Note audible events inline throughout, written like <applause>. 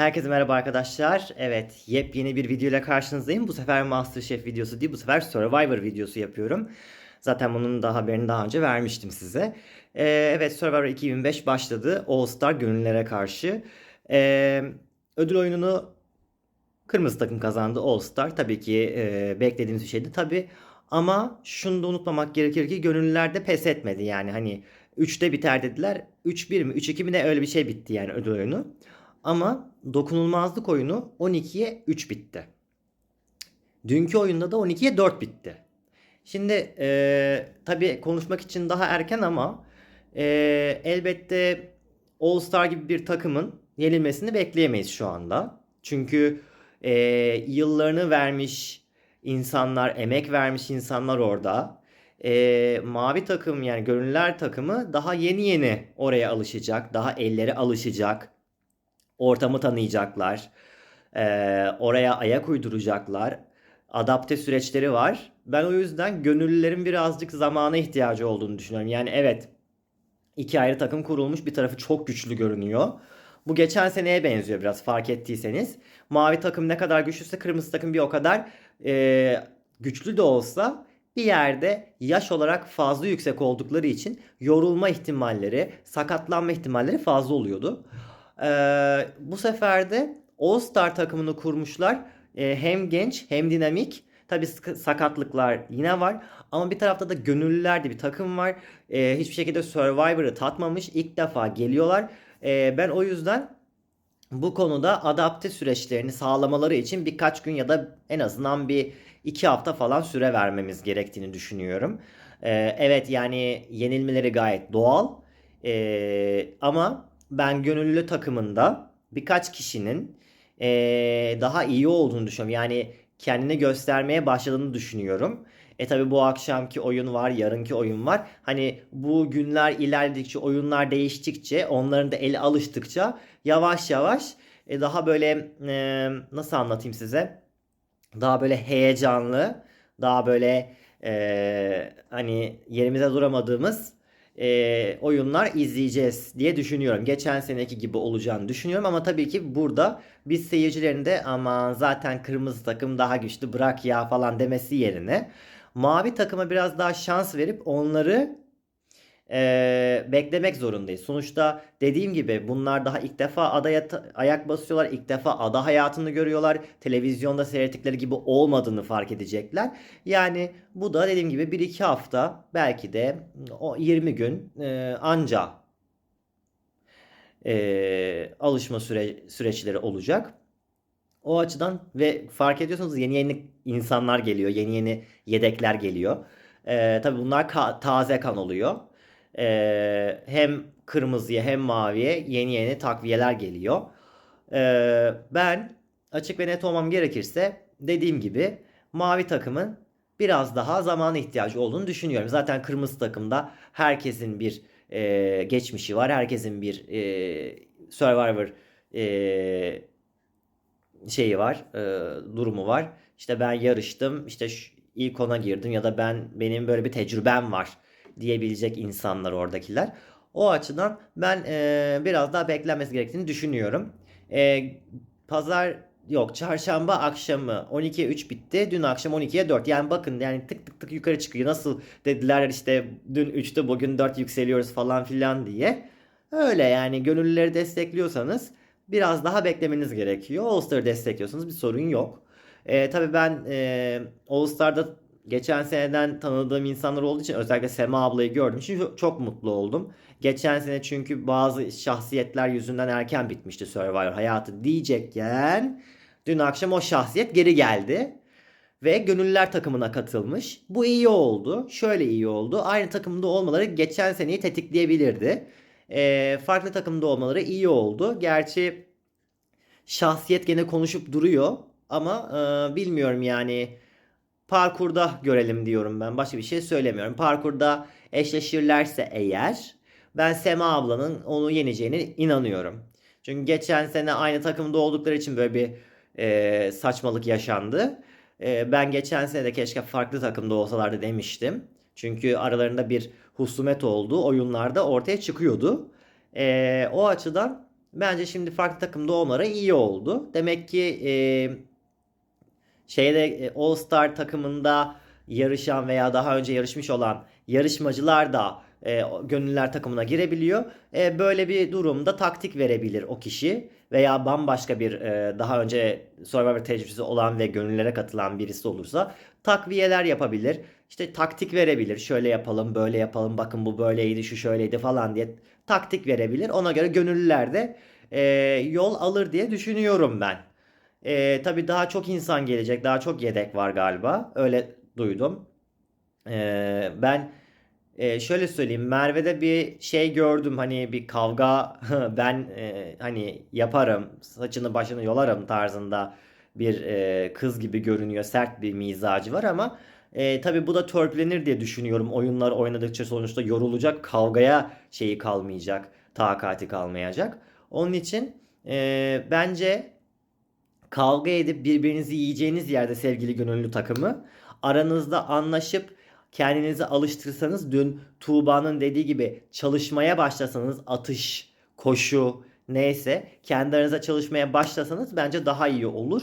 Herkese merhaba arkadaşlar. Evet, yepyeni bir video ile karşınızdayım. Bu sefer MasterChef videosu değil, bu sefer Survivor videosu yapıyorum. Zaten bunun da haberini daha önce vermiştim size. Ee, evet, Survivor 2005 başladı. All Star gönüllere karşı. Ee, ödül oyununu kırmızı takım kazandı All Star. Tabii ki e, beklediğimiz bir şeydi. Tabii ama şunu da unutmamak gerekir ki gönüllüler de pes etmedi. Yani hani 3'te biter dediler. 3-1 mi 3-2 mi ne öyle bir şey bitti yani ödül oyunu. Ama dokunulmazlık oyunu 12'ye 3 bitti. Dünkü oyunda da 12'ye 4 bitti. Şimdi e, tabii konuşmak için daha erken ama e, elbette All Star gibi bir takımın yenilmesini bekleyemeyiz şu anda. Çünkü e, yıllarını vermiş insanlar, emek vermiş insanlar orada. E, mavi takım yani gönüllüler takımı daha yeni yeni oraya alışacak. Daha elleri alışacak ortamı tanıyacaklar. Ee, oraya ayak uyduracaklar. Adapte süreçleri var. Ben o yüzden gönüllülerin birazcık zamana ihtiyacı olduğunu düşünüyorum. Yani evet iki ayrı takım kurulmuş. Bir tarafı çok güçlü görünüyor. Bu geçen seneye benziyor biraz fark ettiyseniz. Mavi takım ne kadar güçlüyse kırmızı takım bir o kadar e, güçlü de olsa bir yerde yaş olarak fazla yüksek oldukları için yorulma ihtimalleri, sakatlanma ihtimalleri fazla oluyordu. Ee, bu sefer de All Star takımını kurmuşlar. Ee, hem genç hem dinamik. Tabi sakatlıklar yine var. Ama bir tarafta da gönüllüler de bir takım var. Ee, hiçbir şekilde Survivor'ı tatmamış. İlk defa geliyorlar. Ee, ben o yüzden bu konuda adapte süreçlerini sağlamaları için birkaç gün ya da en azından bir iki hafta falan süre vermemiz gerektiğini düşünüyorum. Ee, evet yani yenilmeleri gayet doğal. Ee, ama ben gönüllü takımında birkaç kişinin ee, daha iyi olduğunu düşünüyorum. Yani kendini göstermeye başladığını düşünüyorum. E tabi bu akşamki oyun var, yarınki oyun var. Hani bu günler ilerledikçe, oyunlar değiştikçe, onların da eli alıştıkça yavaş yavaş e, daha böyle e, nasıl anlatayım size? Daha böyle heyecanlı, daha böyle e, hani yerimize duramadığımız e, oyunlar izleyeceğiz diye düşünüyorum. Geçen seneki gibi olacağını düşünüyorum ama tabii ki burada biz seyircilerin de aman zaten kırmızı takım daha güçlü bırak ya falan demesi yerine mavi takıma biraz daha şans verip onları e, beklemek zorundayız. Sonuçta dediğim gibi bunlar daha ilk defa adaya ayak basıyorlar. ilk defa ada hayatını görüyorlar. Televizyonda seyrettikleri gibi olmadığını fark edecekler. Yani bu da dediğim gibi 1-2 hafta belki de o 20 gün e, anca e, alışma süre, süreçleri olacak. O açıdan ve fark ediyorsunuz yeni yeni insanlar geliyor. Yeni yeni yedekler geliyor. E, tabii bunlar ka- taze kan oluyor. Ee, hem kırmızıya hem maviye yeni yeni takviyeler geliyor. Ee, ben açık ve net olmam gerekirse dediğim gibi mavi takımın biraz daha zamana ihtiyacı olduğunu düşünüyorum. Zaten kırmızı takımda herkesin bir e, geçmişi var. Herkesin bir e, Survivor e, şeyi var, e, durumu var. İşte ben yarıştım, işte şu, ilk ona girdim ya da ben benim böyle bir tecrübem var diyebilecek insanlar oradakiler. O açıdan ben e, biraz daha beklenmesi gerektiğini düşünüyorum. E, pazar yok çarşamba akşamı 12'ye 3 bitti. Dün akşam 12'ye 4. Yani bakın yani tık tık tık yukarı çıkıyor. Nasıl dediler işte dün 3'te bugün 4 yükseliyoruz falan filan diye. Öyle yani gönüllüleri destekliyorsanız biraz daha beklemeniz gerekiyor. All Star'ı destekliyorsanız bir sorun yok. E, tabii ben e, All Star'da geçen seneden tanıdığım insanlar olduğu için özellikle Sema ablayı gördüm için çok mutlu oldum. Geçen sene çünkü bazı şahsiyetler yüzünden erken bitmişti Survivor hayatı diyecekken dün akşam o şahsiyet geri geldi ve gönüllüler takımına katılmış. Bu iyi oldu. Şöyle iyi oldu. Aynı takımda olmaları geçen seneyi tetikleyebilirdi. E, farklı takımda olmaları iyi oldu. Gerçi şahsiyet gene konuşup duruyor ama e, bilmiyorum yani parkurda görelim diyorum ben. Başka bir şey söylemiyorum. Parkurda eşleşirlerse eğer ben Sema ablanın onu yeneceğine inanıyorum. Çünkü geçen sene aynı takımda oldukları için böyle bir e, saçmalık yaşandı. E, ben geçen sene de keşke farklı takımda olsalardı demiştim. Çünkü aralarında bir husumet olduğu oyunlarda ortaya çıkıyordu. E, o açıdan Bence şimdi farklı takımda olmaları iyi oldu. Demek ki e, şeyde e, All Star takımında yarışan veya daha önce yarışmış olan yarışmacılar da e, gönüllüler takımına girebiliyor. E, böyle bir durumda taktik verebilir o kişi veya bambaşka bir e, daha önce Survivor tecrübesi olan ve gönüllere katılan birisi olursa takviyeler yapabilir. İşte taktik verebilir. Şöyle yapalım, böyle yapalım. Bakın bu böyleydi, şu şöyleydi falan diye taktik verebilir. Ona göre gönüllüler de e, yol alır diye düşünüyorum ben. E, tabii daha çok insan gelecek. Daha çok yedek var galiba. Öyle duydum. E, ben e, şöyle söyleyeyim. Merve'de bir şey gördüm. Hani bir kavga <laughs> ben e, hani yaparım. Saçını başını yolarım tarzında bir e, kız gibi görünüyor. Sert bir mizacı var ama e, tabii bu da törpülenir diye düşünüyorum. Oyunlar oynadıkça sonuçta yorulacak. Kavgaya şeyi kalmayacak. Takati kalmayacak. Onun için e, bence kavga edip birbirinizi yiyeceğiniz yerde sevgili gönüllü takımı aranızda anlaşıp kendinizi alıştırsanız dün Tuğba'nın dediği gibi çalışmaya başlasanız atış, koşu neyse kendi aranızda çalışmaya başlasanız bence daha iyi olur.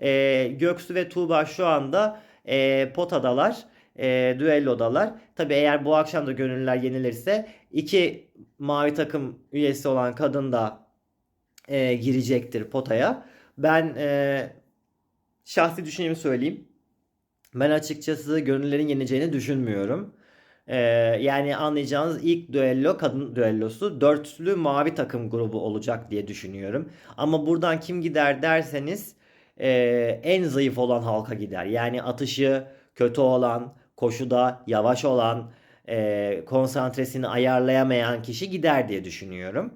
Ee, Göksu ve Tuğba şu anda e, potadalar, e, düellodalar. Tabi eğer bu akşam da gönüllüler yenilirse iki mavi takım üyesi olan kadın da e, girecektir potaya. Ben e, şahsi düşüncemi söyleyeyim. Ben açıkçası gönüllerin yeneceğini düşünmüyorum. Ee, yani anlayacağınız ilk düello kadın düellosu dörtlü mavi takım grubu olacak diye düşünüyorum. Ama buradan kim gider derseniz e, en zayıf olan halka gider. Yani atışı kötü olan, koşuda yavaş olan, e, konsantresini ayarlayamayan kişi gider diye düşünüyorum.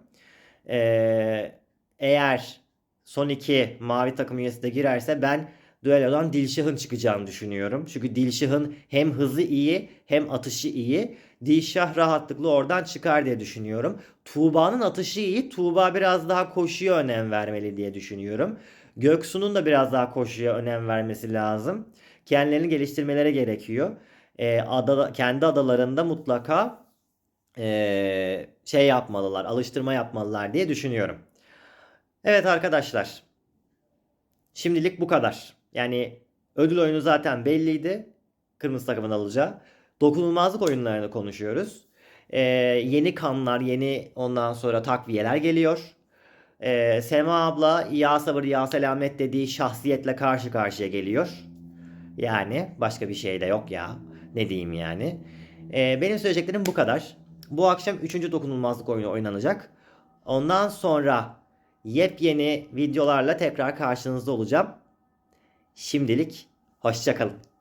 Ee, eğer son iki mavi takım üyesi de girerse ben düellodan Dilşah'ın çıkacağını düşünüyorum. Çünkü Dilşah'ın hem hızı iyi hem atışı iyi. Dilşah rahatlıkla oradan çıkar diye düşünüyorum. Tuğba'nın atışı iyi. Tuğba biraz daha koşuya önem vermeli diye düşünüyorum. Göksu'nun da biraz daha koşuya önem vermesi lazım. Kendilerini geliştirmeleri gerekiyor. Ee, ada, kendi adalarında mutlaka ee, şey yapmalılar, alıştırma yapmalılar diye düşünüyorum. Evet arkadaşlar. Şimdilik bu kadar. Yani ödül oyunu zaten belliydi. Kırmızı takımın alacağı. Dokunulmazlık oyunlarını konuşuyoruz. Ee, yeni kanlar, yeni ondan sonra takviyeler geliyor. Ee, Sema abla ya sabır ya selamet dediği şahsiyetle karşı karşıya geliyor. Yani başka bir şey de yok ya. Ne diyeyim yani. Ee, benim söyleyeceklerim bu kadar. Bu akşam 3. dokunulmazlık oyunu oynanacak. Ondan sonra yepyeni videolarla tekrar karşınızda olacağım. Şimdilik hoşçakalın.